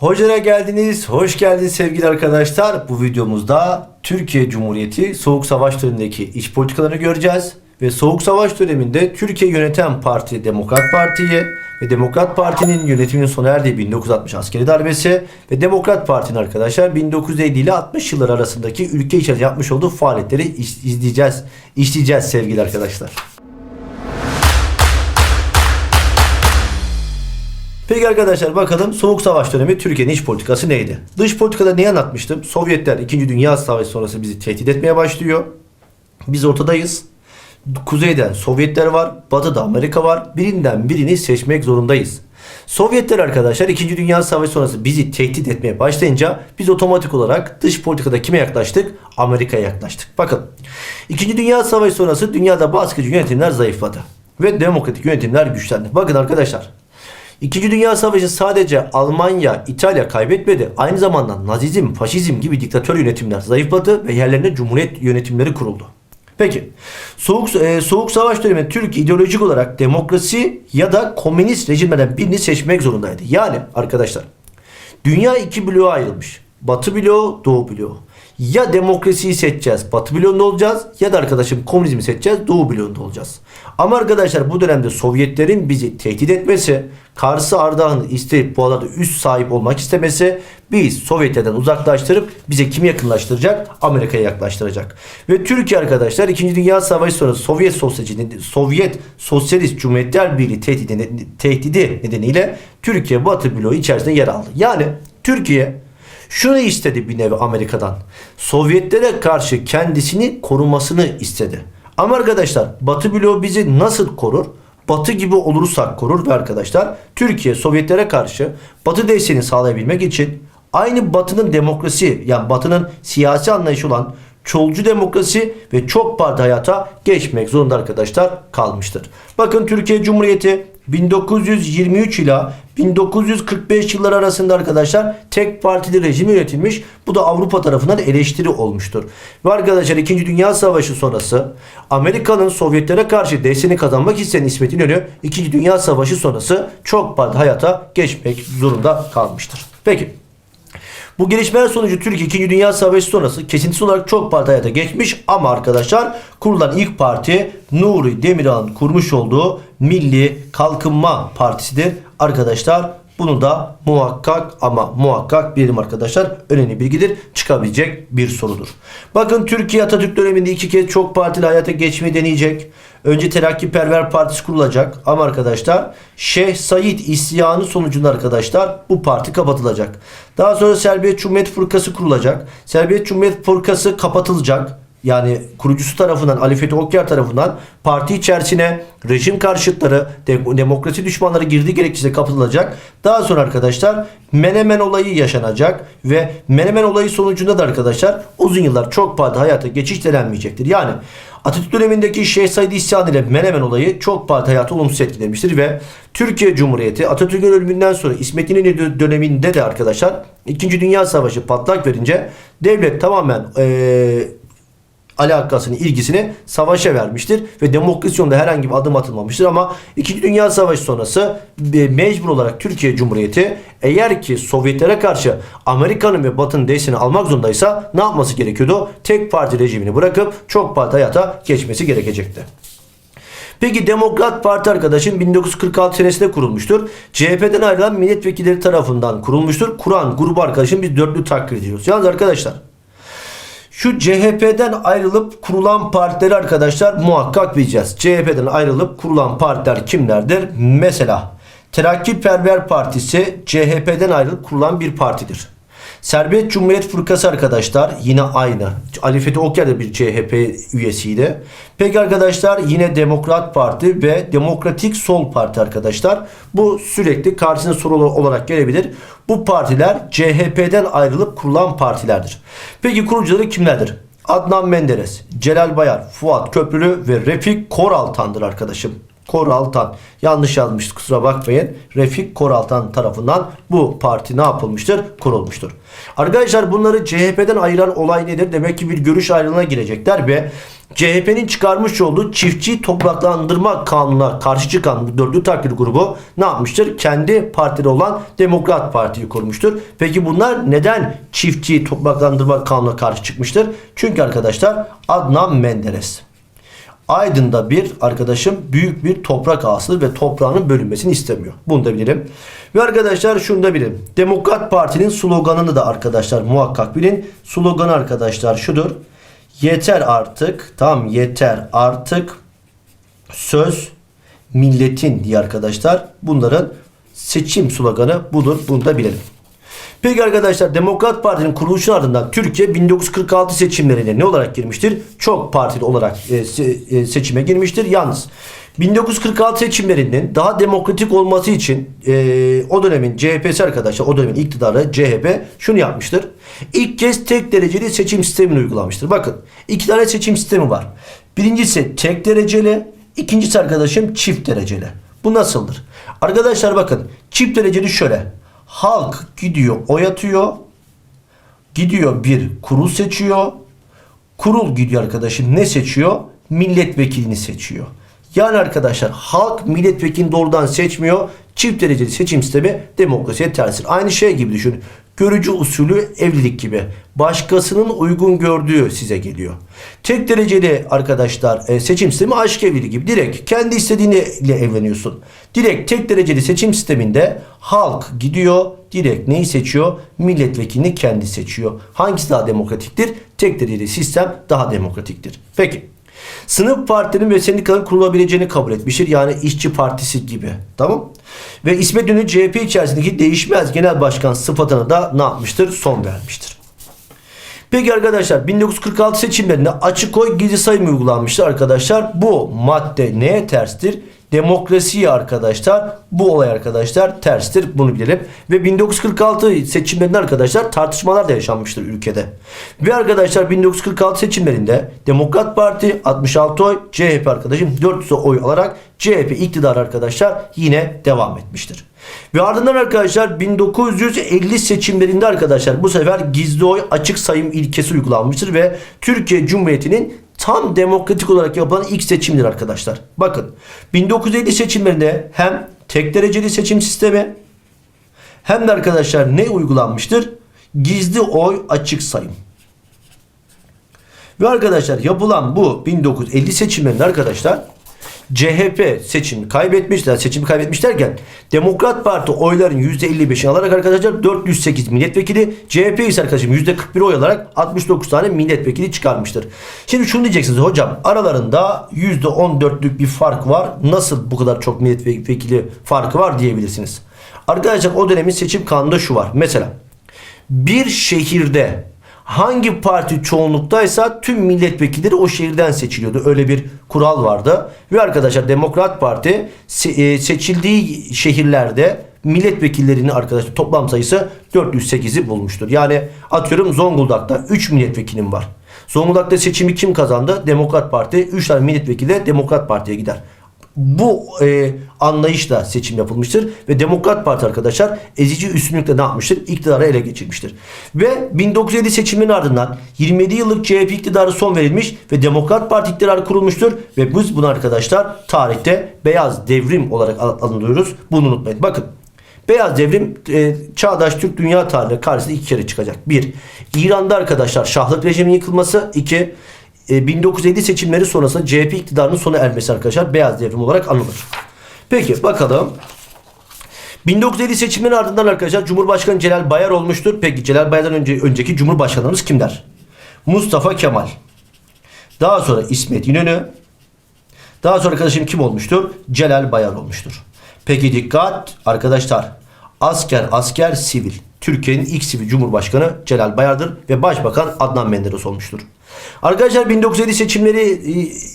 Hoca'ya geldiniz. Hoş geldiniz sevgili arkadaşlar. Bu videomuzda Türkiye Cumhuriyeti Soğuk Savaş dönemindeki iç politikalarını göreceğiz. Ve Soğuk Savaş döneminde Türkiye yöneten parti Demokrat Parti'yi ve Demokrat Parti'nin yönetiminin sona erdiği 1960 askeri darbesi ve Demokrat Parti'nin arkadaşlar 1950 ile 60 yıllar arasındaki ülke içerisinde yapmış olduğu faaliyetleri iz- izleyeceğiz, işleyeceğiz sevgili arkadaşlar. Peki arkadaşlar bakalım Soğuk Savaş dönemi Türkiye'nin iç politikası neydi? Dış politikada neyi anlatmıştım? Sovyetler 2. Dünya Savaşı sonrası bizi tehdit etmeye başlıyor. Biz ortadayız. Kuzeyden Sovyetler var, batıda Amerika var. Birinden birini seçmek zorundayız. Sovyetler arkadaşlar 2. Dünya Savaşı sonrası bizi tehdit etmeye başlayınca biz otomatik olarak dış politikada kime yaklaştık? Amerika'ya yaklaştık. Bakın 2. Dünya Savaşı sonrası dünyada baskıcı yönetimler zayıfladı. Ve demokratik yönetimler güçlendi. Bakın arkadaşlar İkinci Dünya Savaşı sadece Almanya, İtalya kaybetmedi. Aynı zamanda Nazizm, Faşizm gibi diktatör yönetimler zayıfladı ve yerlerine cumhuriyet yönetimleri kuruldu. Peki, Soğuk, e, Soğuk Savaş döneminde Türkiye ideolojik olarak demokrasi ya da komünist rejimlerden birini seçmek zorundaydı. Yani arkadaşlar, dünya iki bloğa ayrılmış. Batı bloğu, Doğu bloğu. Ya demokrasiyi seçeceğiz, Batı bloğunda olacağız ya da arkadaşım komünizmi seçeceğiz, Doğu bloğunda olacağız. Ama arkadaşlar bu dönemde Sovyetlerin bizi tehdit etmesi, Kars'ı Ardahan'ı isteyip bu alanda üst sahip olmak istemesi biz Sovyetlerden uzaklaştırıp bize kimi yakınlaştıracak? Amerika'ya yaklaştıracak. Ve Türkiye arkadaşlar 2. Dünya Savaşı sonrası Sovyet Sosyalist, Sovyet Sosyalist Cumhuriyetler Birliği tehdidi, tehdidi nedeniyle Türkiye Batı bloğu içerisinde yer aldı. Yani Türkiye şunu istedi bir nevi Amerika'dan. Sovyetlere karşı kendisini korumasını istedi. Ama arkadaşlar Batı bloğu bizi nasıl korur? Batı gibi olursak korur ve arkadaşlar Türkiye Sovyetlere karşı Batı desteğini sağlayabilmek için aynı Batı'nın demokrasi yani Batı'nın siyasi anlayışı olan çolcu demokrasi ve çok parti hayata geçmek zorunda arkadaşlar kalmıştır. Bakın Türkiye Cumhuriyeti 1923 ila 1945 yılları arasında arkadaşlar tek partili rejim yönetilmiş. Bu da Avrupa tarafından eleştiri olmuştur. Ve arkadaşlar 2. Dünya Savaşı sonrası Amerika'nın Sovyetlere karşı desteğini kazanmak isteyen İsmet İnönü 2. Dünya Savaşı sonrası çok parti hayata geçmek zorunda kalmıştır. Peki bu gelişmeler sonucu Türkiye 2. Dünya Savaşı sonrası kesintisiz olarak çok parti hayata geçmiş ama arkadaşlar kurulan ilk parti Nuri Demirağ'ın kurmuş olduğu Milli Kalkınma Partisi'dir. Arkadaşlar bunu da muhakkak ama muhakkak bilelim arkadaşlar. Önemli bilgidir. Çıkabilecek bir sorudur. Bakın Türkiye Atatürk döneminde iki kez çok partili hayata geçmeyi deneyecek. Önce Terakkiperver Partisi kurulacak ama arkadaşlar Şeyh Said isyanı sonucunda arkadaşlar bu parti kapatılacak. Daha sonra Serbiyet Cumhuriyet Fırkası kurulacak. Serbiyet Cumhuriyet Fırkası kapatılacak. Yani kurucusu tarafından Ali Fethi Okyar tarafından parti içerisine rejim karşıtları, de- demokrasi düşmanları girdiği gerekçesiyle kapatılacak. Daha sonra arkadaşlar Menemen olayı yaşanacak ve Menemen olayı sonucunda da arkadaşlar uzun yıllar çok parti hayata geçiş denenmeyecektir. Yani Atatürk dönemindeki Şeyh Said isyanı ile Menemen olayı çok parti hayatı olumsuz etkilemiştir ve Türkiye Cumhuriyeti Atatürk'ün ölümünden sonra İsmet İnönü döneminde de arkadaşlar 2. Dünya Savaşı patlak verince devlet tamamen eee alakasını, ilgisini savaşa vermiştir ve demokrasi yolunda herhangi bir adım atılmamıştır ama 2. Dünya Savaşı sonrası e, mecbur olarak Türkiye Cumhuriyeti eğer ki Sovyetlere karşı Amerika'nın ve Batı'nın desteğini almak zorundaysa ne yapması gerekiyordu? Tek parti rejimini bırakıp çok parti hayata geçmesi gerekecekti. Peki Demokrat Parti arkadaşım 1946 senesinde kurulmuştur. CHP'den ayrılan milletvekilleri tarafından kurulmuştur. Kur'an grubu arkadaşım biz dörtlü takdir ediyoruz. Yalnız arkadaşlar şu CHP'den ayrılıp kurulan partileri arkadaşlar muhakkak bileceğiz. CHP'den ayrılıp kurulan partiler kimlerdir? Mesela Terakkiperver Partisi CHP'den ayrılıp kurulan bir partidir. Serbest Cumhuriyet Fırkası arkadaşlar yine aynı. Ali Fethi Okyar da bir CHP üyesiydi. Peki arkadaşlar yine Demokrat Parti ve Demokratik Sol Parti arkadaşlar. Bu sürekli karşısına soru olarak gelebilir. Bu partiler CHP'den ayrılıp kurulan partilerdir. Peki kurucuları kimlerdir? Adnan Menderes, Celal Bayar, Fuat Köprülü ve Refik Koraltan'dır arkadaşım. Koraltan. Yanlış yazmıştı kusura bakmayın. Refik Koraltan tarafından bu parti ne yapılmıştır? Kurulmuştur. Arkadaşlar bunları CHP'den ayıran olay nedir? Demek ki bir görüş ayrılığına girecekler ve CHP'nin çıkarmış olduğu çiftçi topraklandırma kanununa karşı çıkan bu dördü takdir grubu ne yapmıştır? Kendi partileri olan Demokrat Parti'yi kurmuştur. Peki bunlar neden çiftçi topraklandırma kanununa karşı çıkmıştır? Çünkü arkadaşlar Adnan Menderes. Aydın'da bir arkadaşım büyük bir toprak ağasıdır ve toprağının bölünmesini istemiyor. Bunu da bilelim. Ve arkadaşlar şunu da bilin. Demokrat Parti'nin sloganını da arkadaşlar muhakkak bilin. Sloganı arkadaşlar şudur. Yeter artık. Tamam yeter artık. Söz milletin diye arkadaşlar. Bunların seçim sloganı budur. Bunu da bilelim. Peki arkadaşlar Demokrat Parti'nin kuruluşunun ardından Türkiye 1946 seçimlerine ne olarak girmiştir? Çok partili olarak e, e, seçime girmiştir. Yalnız 1946 seçimlerinin daha demokratik olması için e, o dönemin CHP'si arkadaşlar o dönemin iktidarı CHP şunu yapmıştır. İlk kez tek dereceli seçim sistemini uygulamıştır. Bakın iki tane seçim sistemi var. Birincisi tek dereceli, ikincisi arkadaşım çift dereceli. Bu nasıldır? Arkadaşlar bakın çift dereceli şöyle. Halk gidiyor oy atıyor. Gidiyor bir kurul seçiyor. Kurul gidiyor arkadaşım ne seçiyor? Milletvekilini seçiyor. Yani arkadaşlar halk milletvekilini doğrudan seçmiyor. Çift dereceli seçim sistemi demokrasiye terstir. Aynı şey gibi düşünün. Görücü usulü evlilik gibi. Başkasının uygun gördüğü size geliyor. Tek dereceli arkadaşlar e, seçim sistemi aşk evliliği gibi. Direkt kendi istediğinle evleniyorsun. Direkt tek dereceli seçim sisteminde halk gidiyor direkt neyi seçiyor? Milletvekilini kendi seçiyor. Hangisi daha demokratiktir? Tek dereceli sistem daha demokratiktir. Peki. Sınıf partilerin ve sendikaların kurulabileceğini kabul etmiştir. Yani işçi partisi gibi. Tamam. Ve İsmet İnönü CHP içerisindeki değişmez genel başkan sıfatına da ne yapmıştır? Son vermiştir. Peki arkadaşlar 1946 seçimlerinde açık oy gizli sayım uygulanmıştır arkadaşlar. Bu madde neye terstir? Demokrasiye arkadaşlar bu olay arkadaşlar terstir bunu bilelim. Ve 1946 seçimlerinde arkadaşlar tartışmalar da yaşanmıştır ülkede. Ve arkadaşlar 1946 seçimlerinde Demokrat Parti 66 oy CHP arkadaşım 400 oy alarak CHP iktidar arkadaşlar yine devam etmiştir. Ve ardından arkadaşlar 1950 seçimlerinde arkadaşlar bu sefer gizli oy açık sayım ilkesi uygulanmıştır ve Türkiye Cumhuriyeti'nin tam demokratik olarak yapılan ilk seçimdir arkadaşlar. Bakın 1950 seçimlerinde hem tek dereceli seçim sistemi hem de arkadaşlar ne uygulanmıştır? Gizli oy açık sayım. Ve arkadaşlar yapılan bu 1950 seçimlerinde arkadaşlar CHP seçimi kaybetmişler. Seçimi kaybetmiş derken Demokrat Parti oyların %55'ini alarak arkadaşlar 408 milletvekili CHP ise arkadaşım %41 oy alarak 69 tane milletvekili çıkarmıştır. Şimdi şunu diyeceksiniz hocam aralarında %14'lük bir fark var. Nasıl bu kadar çok milletvekili farkı var diyebilirsiniz. Arkadaşlar o dönemin seçim kanunda şu var. Mesela bir şehirde hangi parti çoğunluktaysa tüm milletvekilleri o şehirden seçiliyordu. Öyle bir kural vardı. Ve arkadaşlar Demokrat Parti e, seçildiği şehirlerde milletvekillerinin arkadaşlar toplam sayısı 408'i bulmuştur. Yani atıyorum Zonguldak'ta 3 milletvekilim var. Zonguldak'ta seçimi kim kazandı? Demokrat Parti. 3 tane milletvekili de Demokrat Parti'ye gider bu e, anlayışla seçim yapılmıştır ve Demokrat Parti arkadaşlar ezici üstünlükle ne yapmıştır? İktidarı ele geçirmiştir. Ve 1950 seçiminin ardından 27 yıllık CHP iktidarı son verilmiş ve Demokrat Parti iktidarı kurulmuştur ve biz bunu arkadaşlar tarihte beyaz devrim olarak adlandırıyoruz. Bunu unutmayın. Bakın Beyaz devrim e, çağdaş Türk dünya tarihine karşısında iki kere çıkacak. Bir, İran'da arkadaşlar şahlık rejiminin yıkılması. iki 1950 seçimleri sonrasında CHP iktidarının sona ermesi arkadaşlar beyaz devrim olarak anılır. Peki bakalım. 1950 seçimlerin ardından arkadaşlar Cumhurbaşkanı Celal Bayar olmuştur. Peki Celal Bayar'dan önce, önceki Cumhurbaşkanımız kimler? Mustafa Kemal. Daha sonra İsmet İnönü. Daha sonra arkadaşım kim olmuştur? Celal Bayar olmuştur. Peki dikkat arkadaşlar. Asker asker sivil. Türkiye'nin ilk sivil cumhurbaşkanı Celal Bayar'dır ve başbakan Adnan Menderes olmuştur. Arkadaşlar 1950 seçimleri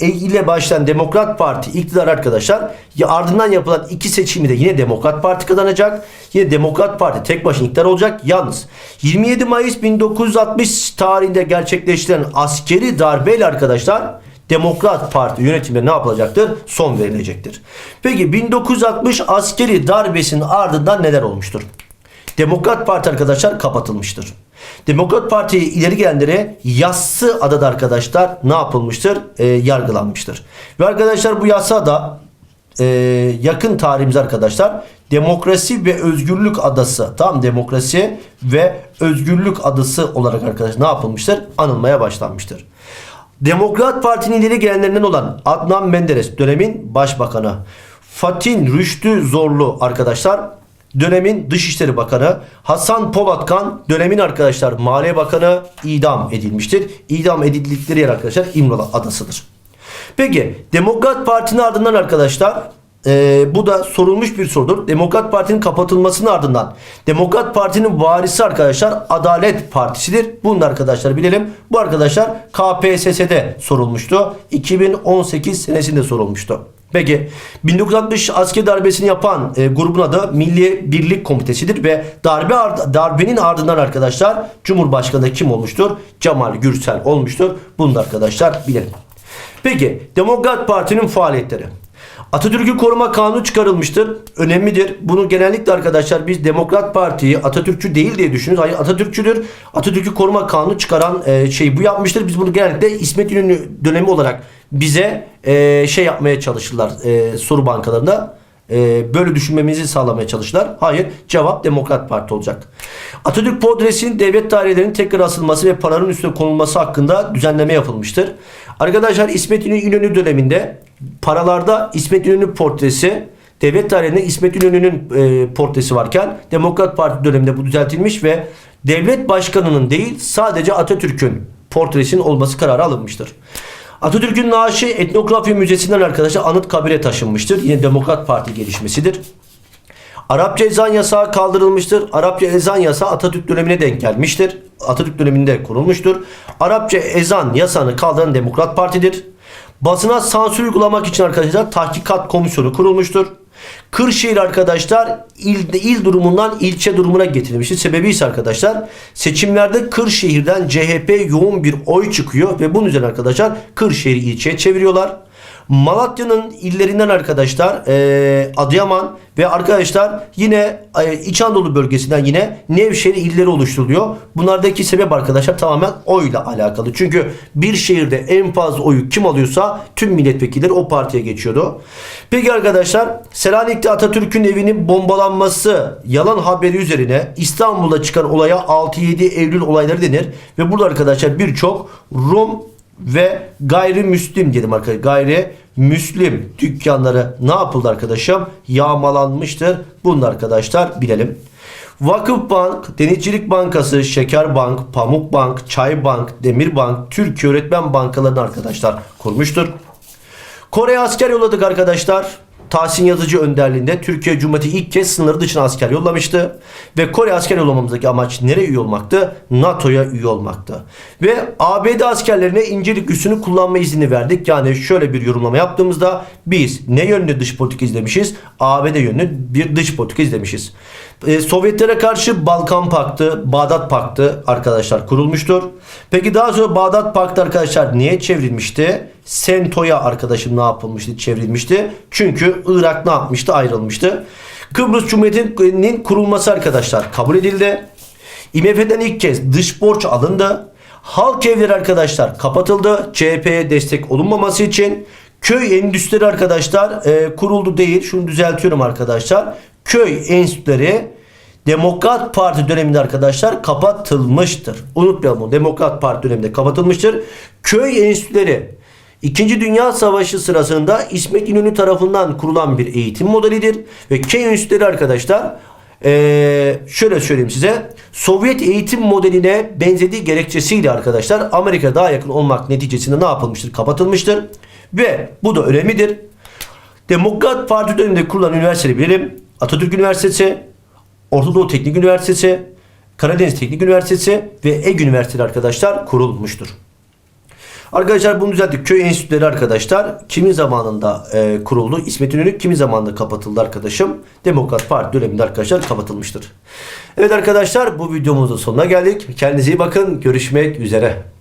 e, ile başlayan Demokrat Parti iktidar arkadaşlar ya ardından yapılan iki seçimi de yine Demokrat Parti kazanacak. Yine Demokrat Parti tek başına iktidar olacak. Yalnız 27 Mayıs 1960 tarihinde gerçekleştirilen askeri darbeyle arkadaşlar Demokrat Parti yönetimine ne yapılacaktır? Son verilecektir. Peki 1960 askeri darbesinin ardından neler olmuştur? Demokrat Parti arkadaşlar kapatılmıştır. Demokrat Parti'ye ileri gelenlere Yassı adada arkadaşlar ne yapılmıştır? Ee, yargılanmıştır. Ve arkadaşlar bu yasa da e, yakın tarihimiz arkadaşlar Demokrasi ve Özgürlük Adası tam Demokrasi ve Özgürlük Adası olarak arkadaşlar ne yapılmıştır? Anılmaya başlanmıştır. Demokrat Parti'nin ileri gelenlerinden olan Adnan Menderes dönemin başbakanı. Fatin Rüştü Zorlu arkadaşlar dönemin Dışişleri Bakanı. Hasan Polatkan dönemin arkadaşlar Maliye Bakanı idam edilmiştir. İdam edildikleri yer arkadaşlar İmralı Adası'dır. Peki Demokrat Parti'nin ardından arkadaşlar e, bu da sorulmuş bir sorudur. Demokrat Parti'nin kapatılmasının ardından Demokrat Parti'nin varisi arkadaşlar Adalet Partisi'dir. Bunu da arkadaşlar bilelim. Bu arkadaşlar KPSS'de sorulmuştu. 2018 senesinde sorulmuştu. Peki 1960 asker darbesini yapan e, grubun adı Milli Birlik Komitesi'dir ve darbe ard- darbenin ardından arkadaşlar Cumhurbaşkanı da kim olmuştur? Cemal Gürsel olmuştur. Bunu da arkadaşlar bilelim. Peki Demokrat Parti'nin faaliyetleri. Atatürk'ü koruma kanunu çıkarılmıştır. Önemlidir. Bunu genellikle arkadaşlar biz Demokrat Parti'yi Atatürkçü değil diye düşünüyoruz. Hayır Atatürkçüdür. Atatürk'ü koruma kanunu çıkaran e, şey bu yapmıştır. Biz bunu genellikle İsmet İnönü dönemi olarak bize e, şey yapmaya çalışırlar e, soru bankalarında. E, böyle düşünmemizi sağlamaya çalıştılar. Hayır cevap Demokrat Parti olacak. Atatürk portresinin devlet dairelerinin tekrar asılması ve paranın üstüne konulması hakkında düzenleme yapılmıştır. Arkadaşlar İsmet İnönü döneminde paralarda İsmet İnönü portresi devlet tarihinde İsmet İnönü'nün e, portresi varken Demokrat Parti döneminde bu düzeltilmiş ve devlet başkanının değil sadece Atatürk'ün portresinin olması kararı alınmıştır. Atatürk'ün naaşı etnografi müzesinden arkadaşlar Anıtkabir'e taşınmıştır. Yine Demokrat Parti gelişmesidir. Arapça ezan yasağı kaldırılmıştır. Arapça ezan yasağı Atatürk dönemine denk gelmiştir. Atatürk döneminde kurulmuştur. Arapça ezan yasağını kaldıran Demokrat Parti'dir. Basına sansür uygulamak için arkadaşlar tahkikat komisyonu kurulmuştur. Kırşehir arkadaşlar il, il durumundan ilçe durumuna getirilmiştir. Sebebi ise arkadaşlar seçimlerde Kırşehir'den CHP yoğun bir oy çıkıyor ve bunun üzerine arkadaşlar Kırşehir'i ilçeye çeviriyorlar. Malatya'nın illerinden arkadaşlar e, Adıyaman ve arkadaşlar yine e, İç Anadolu bölgesinden yine Nevşehir illeri oluşturuluyor. Bunlardaki sebep arkadaşlar tamamen oyla alakalı. Çünkü bir şehirde en fazla oyu kim alıyorsa tüm milletvekilleri o partiye geçiyordu. Peki arkadaşlar Selanik'te Atatürk'ün evinin bombalanması yalan haberi üzerine İstanbul'da çıkan olaya 6-7 Eylül olayları denir. Ve burada arkadaşlar birçok Rum ve gayrimüslim diyelim arkadaşlar. Gayri Müslim dükkanları ne yapıldı arkadaşım? Yağmalanmıştır. Bunu da arkadaşlar bilelim. Vakıf Bank, Denizcilik Bankası, Şeker Bank, Pamuk Bank, Çay Bank, Demir Bank, Türkiye Öğretmen Bankalarını arkadaşlar kurmuştur. Kore'ye asker yolladık arkadaşlar. Tahsin Yazıcı önderliğinde Türkiye Cumhuriyeti ilk kez sınır dışına asker yollamıştı. Ve Kore asker yollamamızdaki amaç nereye üye olmaktı? NATO'ya üye olmaktı. Ve ABD askerlerine incelik üssünü kullanma izni verdik. Yani şöyle bir yorumlama yaptığımızda biz ne yönlü dış politika izlemişiz? ABD yönlü bir dış politika izlemişiz. Ee, Sovyetlere karşı Balkan Paktı, Bağdat Paktı arkadaşlar kurulmuştur. Peki daha sonra Bağdat Paktı arkadaşlar niye çevrilmişti? Sento'ya arkadaşım ne yapılmıştı? Çevrilmişti. Çünkü Irak ne yapmıştı? Ayrılmıştı. Kıbrıs Cumhuriyeti'nin kurulması arkadaşlar kabul edildi. IMF'den ilk kez dış borç alındı. Halk evleri arkadaşlar kapatıldı. CHP'ye destek olunmaması için. Köy endüstri arkadaşlar e, kuruldu değil. Şunu düzeltiyorum arkadaşlar. Köy enstitüleri Demokrat Parti döneminde arkadaşlar kapatılmıştır. Unutmayalım bunu. Demokrat Parti döneminde kapatılmıştır. Köy enstitüleri İkinci Dünya Savaşı sırasında İsmet İnönü tarafından kurulan bir eğitim modelidir. Ve köy enstitüleri arkadaşlar ee, şöyle söyleyeyim size. Sovyet eğitim modeline benzediği gerekçesiyle arkadaşlar Amerika daha yakın olmak neticesinde ne yapılmıştır? Kapatılmıştır. Ve bu da önemlidir. Demokrat Parti döneminde kurulan üniversiteleri bilelim. Atatürk Üniversitesi, Orta Teknik Üniversitesi, Karadeniz Teknik Üniversitesi ve Ege Üniversitesi arkadaşlar kurulmuştur. Arkadaşlar bunu düzelttik. Köy enstitüleri arkadaşlar kimin zamanında e, kuruldu? İsmet İnönü kimin zamanında kapatıldı arkadaşım? Demokrat Parti döneminde arkadaşlar kapatılmıştır. Evet arkadaşlar bu videomuzun sonuna geldik. Kendinize iyi bakın. Görüşmek üzere.